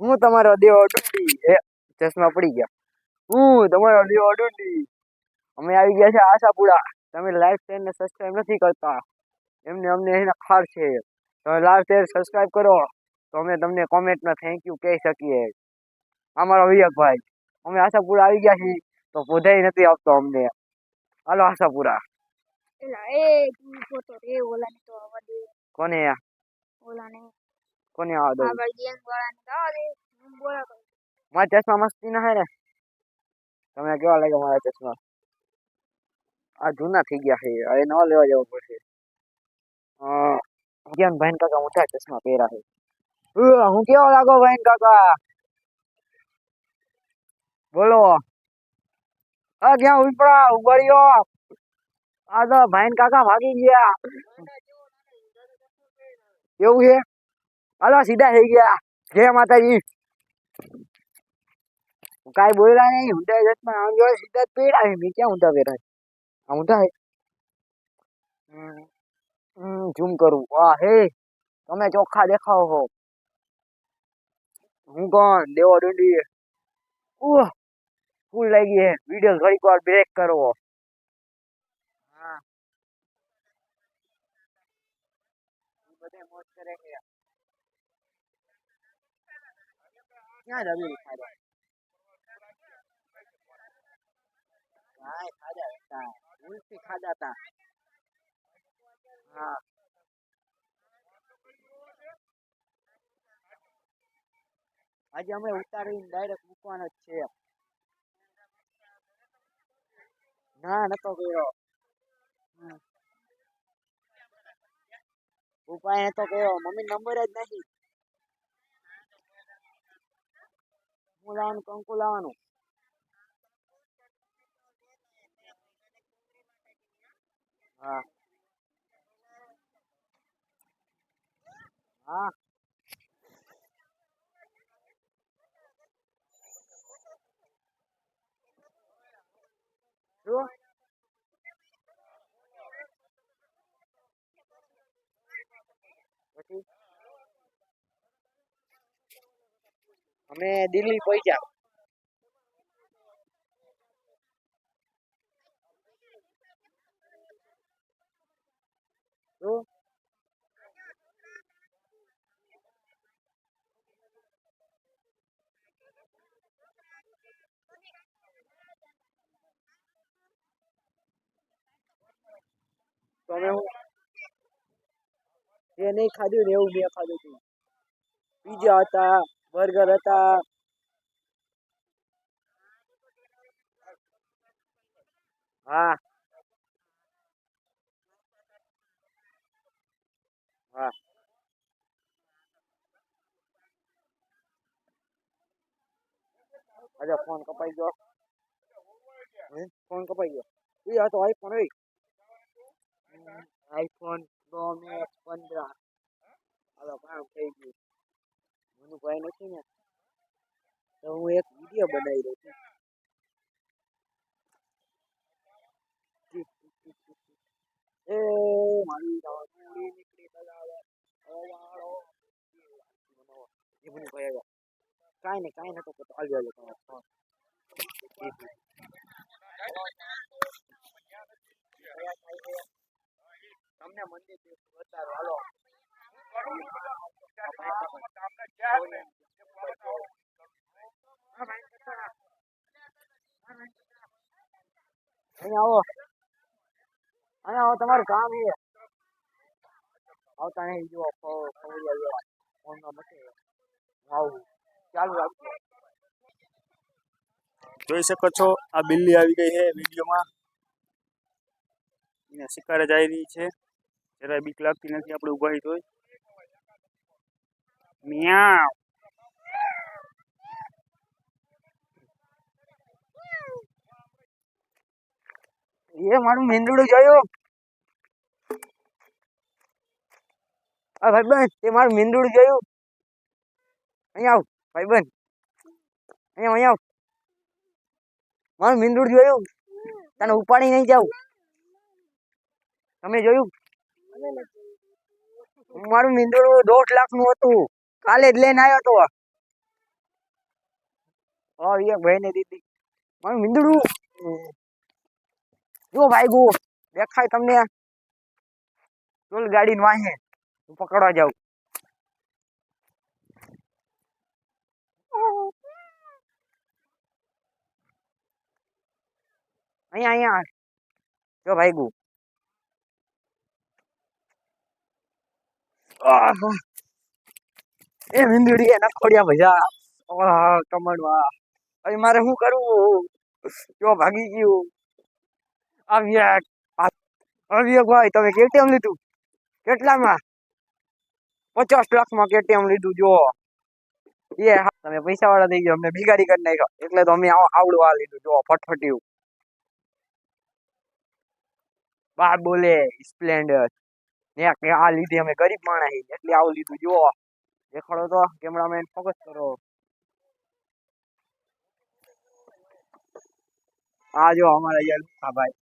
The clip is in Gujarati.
હું તમારો દેવો ડુંડી ચશ્મા પડી ગયા. હું તમારો દેવો ડુંડી અમે આવી ગયા છે આશાપુરા. તમે લાઈક શેર ને સબસ્ક્રાઈબ નથી કરતા. એમને અમને એના ખાર છે. તમે લાઈક શેર સબસ્ક્રાઈબ કરો તો અમે તમને કોમેન્ટમાં થેન્ક યુ કહી શકીએ. અમારો વિવેકભાઈ. અમે આશાપુરા આવી ગયા છીએ તો બોધાઈ નથી આપતો અમને. હાલો આશાપુરા. ઓલા કોને ઓલા ને કોને આવવા દઉં મારા ચશ્મા મસ્તી ના હે ને તમે કેવા લાગે મારા ચશ્મા આ જૂના થઈ ગયા છે હવે નવા લેવા જવું પડશે જ્ઞાન ભાઈ કાકા મોટા ચશ્મા પહેરા છે હું કેવો લાગો ભાઈ કાકા બોલો હા ક્યાં ઉપડા ઉબળ્યો આ તો ભાઈ કાકા ભાગી ગયા એવું છે હાલો, સીધા થઈ ગયા. જય માતાજી. કાંઈ બોલ્યા નહીં. ઊંધા જતમાં આમ જો સીધા જ પેડા છે. મેં ક્યાં ઊંધા પહેરા છે? આ ઊંધા ઝૂમ કરું. વાહ, હે. તમે ચોખ્ખા દેખાવ હો હું કોણ? દેવો ડુંડી ઓહ ફૂલ લાગી હે વીડિયો ઘડીક વાર બ્રેક કરવો. હા. બધે મોજ કરે છે ક્યાં રવિ ખાધા કાંઈ ખાધા હતા ઉલટી ખાધા હતા હા આજે અમે ઉતારીને ડાયરેક્ટ મૂકવાનો જ છે ના નતો કર્યો. ઉપાય નતો કર્યો મમ્મી નંબર જ નથી હું લાવવાનું કંકુ લાવવાનું હા. હા. શું? અમે દિલ્હી પહોંચ્યા. તમે હું? એ નહીં ખાધું ને એવું મેં ખાધું હતું બીજા હતા. બર્ગર હતા. હા. હા. અરે ફોન કપાઈ ગયો? ફોન કપાઈ ગયો. એ આ તો આઈફોન હોય આઈફોન પ્રો મેક્સ પંદર. હાલો, કામ થઈ ગયું. મને ભાઈ નથી ને તો હું એક વીડિયો બનાવી દઉં છું એ મારી રામુડી નીકળી બજાવે અવાળો એ મને ભાઈ આવ્યો કાંઈ નહીં કાંઈ નતો કરતો હાલ્યો હાલ્યો તમારો ફોન તમને મંદિર બતાવો હાલો અહીંયા આવો. અહીંયા આવો, તમારું કામ છે આવતા નહીં ખવડિયા ફોનમાં નથી આવું. ચાલુ રાખજો. જોઈ શકો છો, આ બિલ્લી આવી ગઈ છે વિડીયોમાં. એને શિકારે જઈ રહી છે. જરાય બીક લાગતી નથી આપણે ઊભા તોય. મિયાવ એ મારું મેંદડું જોયું? આ ભાઈબંધ તે મારું મેંદડું જોયું? અહીંયા આવ ભાઈબંધ. અહીંયા અહીંયા આવ. મારું મેંદડું જોયું? તને ઉપાડી નહીં જાવ તમે જોયું? મારું મેંદડું દોઢ લાખનું હતું. કાલે જ લઈને આવ્યો તો હા એક ભાઈ ને દીધી મારું મીંદડું જો ભાઈ ગો દેખાય તમને ચોલ ગાડી વાહે હું પકડવા જાઉં અહીંયા અહીંયા જો ભાઈ ગુ આહ. એ મીંદડી એના ખોડિયા ભજા. કમળવા હવે મારે શું કરવું? જો ભાગી ગયું. આવ્યા આવ્યા ભાઈ, તમે કેટીએમ લીધું? કેટલામાં? પચાસ લાખમાં કેટીએમ લીધું, જો. એ તમે પૈસા વાળા થઈ ગયો, અમને બિગાડી કરી નાખ્યો. એટલે તો અમે આવ- આવડું આ લીધું. જો, ફટફટ્યું. બા બોલે, સ્પ્લેન્ડર. ને આ લીધી અમે ગરીબ માણસ એટલે આવું લીધું, જો. દેખાડો તો કેમેરામેન ફોકસ કરો. આ જો અમારા યાર હા ભાઈ